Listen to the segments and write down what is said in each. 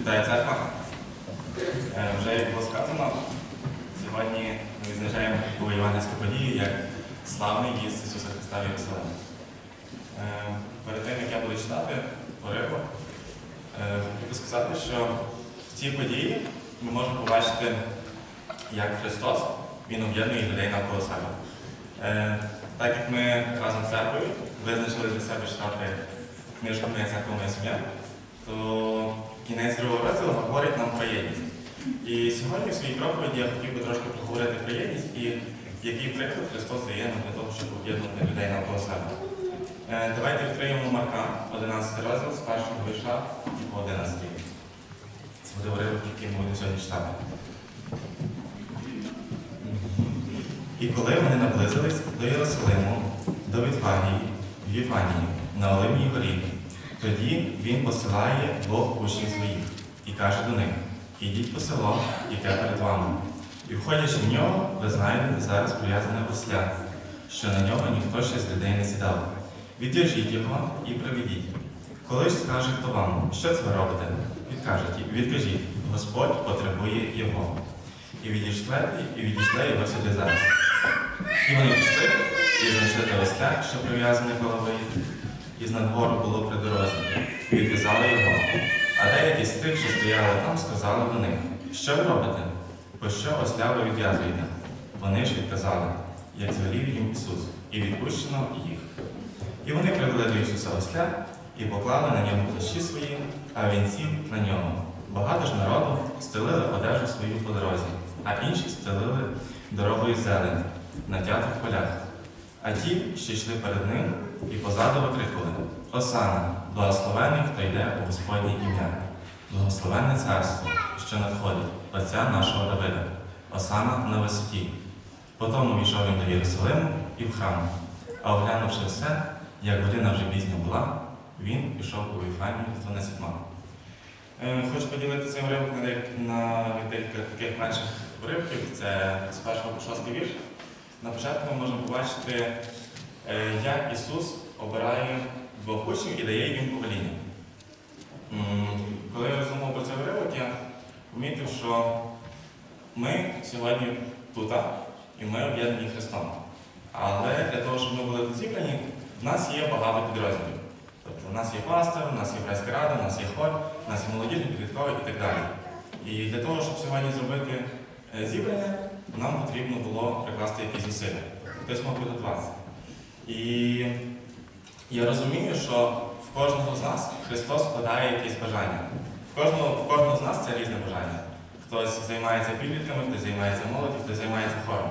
Вітаю церква. Е, Вже як було сказано, сьогодні ми відзначаємо таку євангельську подію, як славний в'їзд Ісуса Христа в Єрусалим. Е, Перед тим, як я буду читати уривок, е, хотів би сказати, що в цій події ми можемо побачити, як Христос Він об'єднує людей навколо себе. Так як ми разом з церквою визначили для себе читати книжку «Моя церква, сім'я», то кінець другого розділу говорить нам про єдність. І сьогодні в своїй проповіді я хотів би трошки поговорити про єдність і який приклад Христос дає нам для того, щоб об'єднати людей навколо себе. Е, Давайте відкриємо Марка, 11 розділ з першого вірша і по 11. Це буде уривок, який ми сьогодні читати. І коли вони наблизились до Єрусалиму, до Вітфагії, в Віфанії, на Оливній горі, тоді він посилає двох учнів своїх і каже до них: Ідіть по село, яке перед вами. І входячи в нього, ви знайдете зараз прив'язане осля, що на нього ніхто ще з людей не сідав. Відв'яжіть його і приведіть. Коли ж скаже хто вам, що це ви робите, відкажіть, відкажіть, Господь потребує його. І відійшли, і відійшли його сюди зараз. І вони пішли, і знайшли те осля, що прив'язане голови, і з надвору було при дорозі, відв'язали його. А деякі з тих, що стояли там, сказали до них, що ви робите? Пощо осля ви відв'язуєте? Вони ж відказали, як звелів їм Ісус, і відпущено їх. І вони привели до Ісуса осля і поклали на ньому плащі свої, а він сів на ньому. Багато ж народу стелили одежу свою по дорозі, а інші стелили дорогою зелень, натятих полях. А ті, що йшли перед ним, і позаду викрикували Осана, благословений, хто йде у Господнє ім'я, благословенне царство, що надходить, Отця нашого Давида, Осана на висоті. Потім увійшов він до Єрусалиму і в храм, а оглянувши все, як година вже пізня була, він пішов у Віфанію з дванадцятьма. Е, Хочу поділити цей уривок на декілька таких менших уривків. Це з першого по шостий вірш. На початку ми можемо побачити, як Ісус обирає двох учнів і дає їм повеління. Коли я роздумав про цей уривок, я помітив, що ми сьогодні тут, і ми об'єднані Христом. Але для того, щоб ми були зібрані, в нас є багато підрозділів. Тобто у нас є пастор, у нас є єврейська рада, у нас є хор, у нас є молодіжний підлітковий і так далі. І для того, щоб сьогодні зробити е, зібрання, нам потрібно було прикласти якісь зусилля. Тобто хтось мав підготуватися. І я розумію, що в кожного з нас Христос вкладає якесь бажання. В кожного, в кожного з нас це різне бажання. Хтось займається підлітками, хтось займається молоді, хтось займається хором.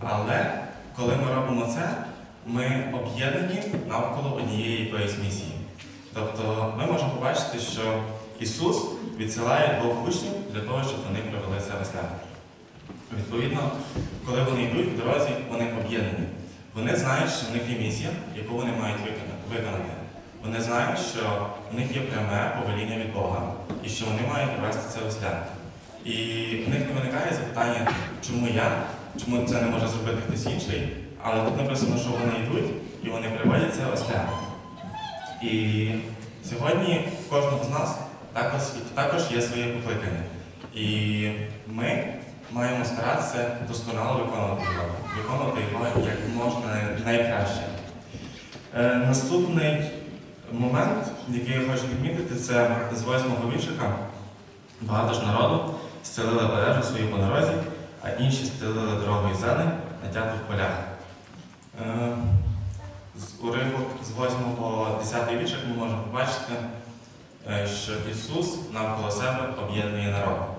Але коли ми робимо це, ми об'єднані навколо однієї якоїсь місії. Тобто ми можемо побачити, що Ісус відсилає двох учнів для того, щоб вони провели це весля. Відповідно, коли вони йдуть в дорозі, вони об'єднані. Вони знають, що в них є місія, яку вони мають виконати-. Вони знають, що в них є пряме повеління від Бога і що вони мають провести це весля. І в них не виникає запитання, чому я, чому це не може зробити хтось інший, але тут написано, що вони йдуть і вони приводять це весля. І сьогодні в кожного з нас також, також є своє покликання. І ми маємо старатися досконало виконувати його, виконувати його як можна найкраще. Е, наступний момент, який я хочу відмітити, це з восьмого віршика. Багато ж народу стелили одежу свою по дорозі, а інші стелили дорогою зелень на тятих полях. Е, з уривок з 8 по 10 віршик ми можемо побачити, е, що Ісус навколо себе об'єднує народ.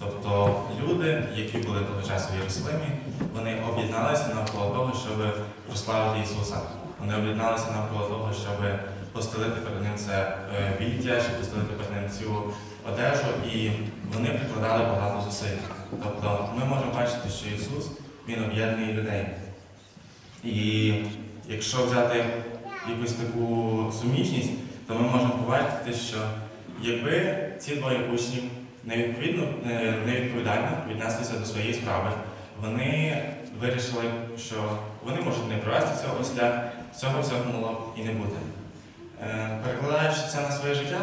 Тобто люди, які були того часу в Єрусалимі, вони об'єдналися навколо того, щоб прославити Ісуса. Вони об'єдналися навколо того, щоб постелити перед ним це е, віття, щоб постелити перед ним цю одежу, і вони прикладали багато зусиль. Тобто ми можемо бачити, що Ісус Він об'єднує людей. І якщо взяти якусь таку суміжність, то ми можемо побачити, що якби ці двоє учнів невідповідно, невідповідально віднеслися до своєї справи, вони вирішили, що вони можуть не провести цього осля, цього всього могло і не бути. Е, Перекладаючи це на своє життя,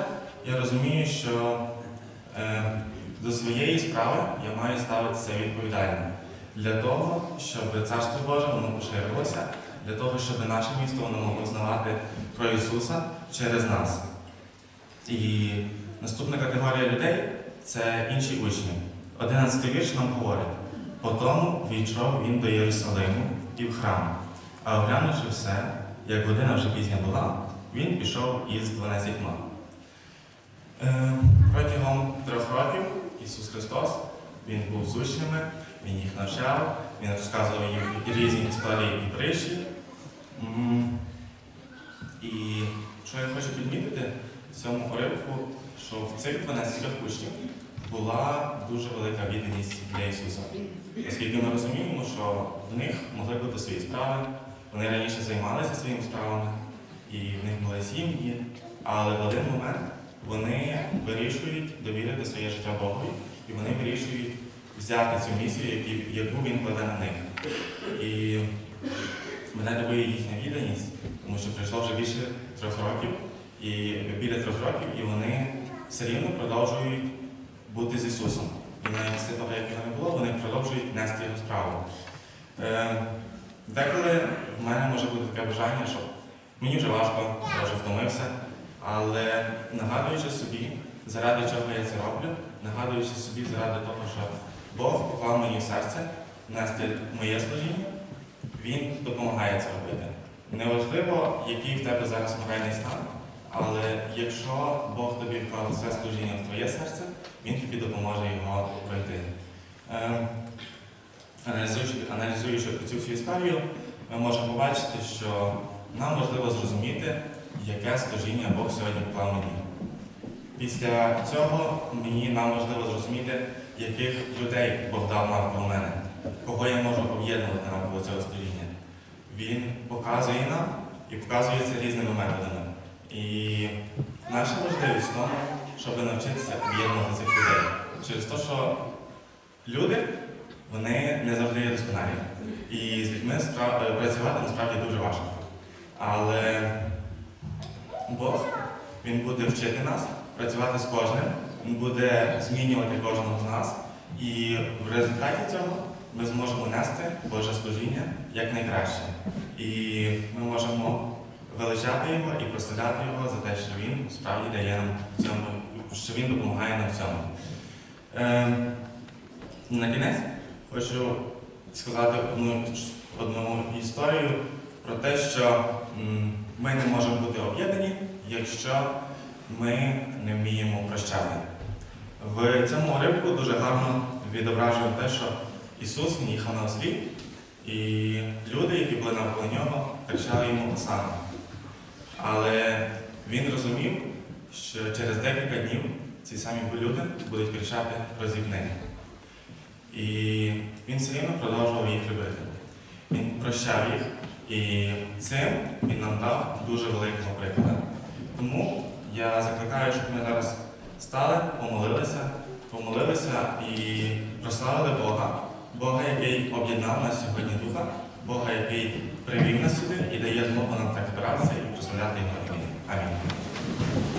я розумію, що Е, До своєї справи я маю ставитися відповідально для того, щоб Царство Боже воно поширилося, для того, щоб наше місто воно могло знавати про Ісуса через нас. І наступна категорія людей це інші учні. Одинадцятий вірш нам говорить: Потому війшов він до Єрусалиму і в храм, а оглянувши все, як година вже пізня була, він пішов із дванадцятьма. Е, Протягом трьох років Ісус Христос Він був з учнями, Він їх навчав, Він розказував їм різні історії і притчі. І що я хочу підмітити в цьому уривку, що в цих 12 учнів була дуже велика відданість для Ісуса. Оскільки ми розуміємо, що в них могли бути свої справи, вони раніше займалися своїми справами, і в них були сім'ї, але в один момент вони вирішують довірити своє життя Богові, і вони вирішують взяти цю місію, яку він кладе на них. І мене дивує їхня відданість, тому що пройшло вже більше трьох років, і біля трьох років, і вони все рівно продовжують бути з Ісусом. І навіть після того, як його не було, вони продовжують нести його справу. Е, деколи в мене може бути таке бажання, що мені вже важко, я вже втомився, але нагадуючи собі, заради чого я це роблю, нагадуючи собі заради того, що Бог поклав мені в серце нести моє служіння, Він допомагає це робити. Неважливо, який в тебе зараз моральний стан, але якщо Бог тобі вклав це служіння в твоє серце, Він тобі допоможе його пройти. Е, Аналізуючи, цю всю історію, ми можемо побачити, що нам важливо зрозуміти, яке служіння Бог сьогодні поклав мені. Після цього мені нам важливо зрозуміти, яких людей Бог дав навколо мене, кого я можу об'єднувати навколо цього служіння. Він показує нам і показує різними методами. І наша важливість в тому, щоб навчитися об'єднувати цих людей. Через те, що люди вони не завжди є досконалі. І з людьми е, працювати насправді дуже важко. Але Бог Він буде вчити нас працювати з кожним, Він буде змінювати кожного з нас. І в результаті цього ми зможемо нести Боже служіння як найкраще. І ми можемо величати його і прославляти його за те, що він справді дає нам цьому, що він допомагає нам в цьому. Ем, на кінець хочу сказати одну, одну історію про те, що ми не можемо бути об'єднані, якщо ми не вміємо прощати. В цьому уривку дуже гарно відображує те, що Ісус їхав на ослі, і люди, які були навколо нього, кричали йому саме. Але він розумів, що через декілька днів ці самі люди будуть кричати розіпни. І він все рівно продовжував їх любити. Він прощав їх, і цим він нам дав дуже великого прикладу. Тому я закликаю, щоб ми зараз стали, помолилися, помолилися і прославили Бога, Бога, який об'єднав нас сьогодні духа, Бога, який привів нас сюди і дає змогу нам так збиратися і прославляти його ім'я. Амінь.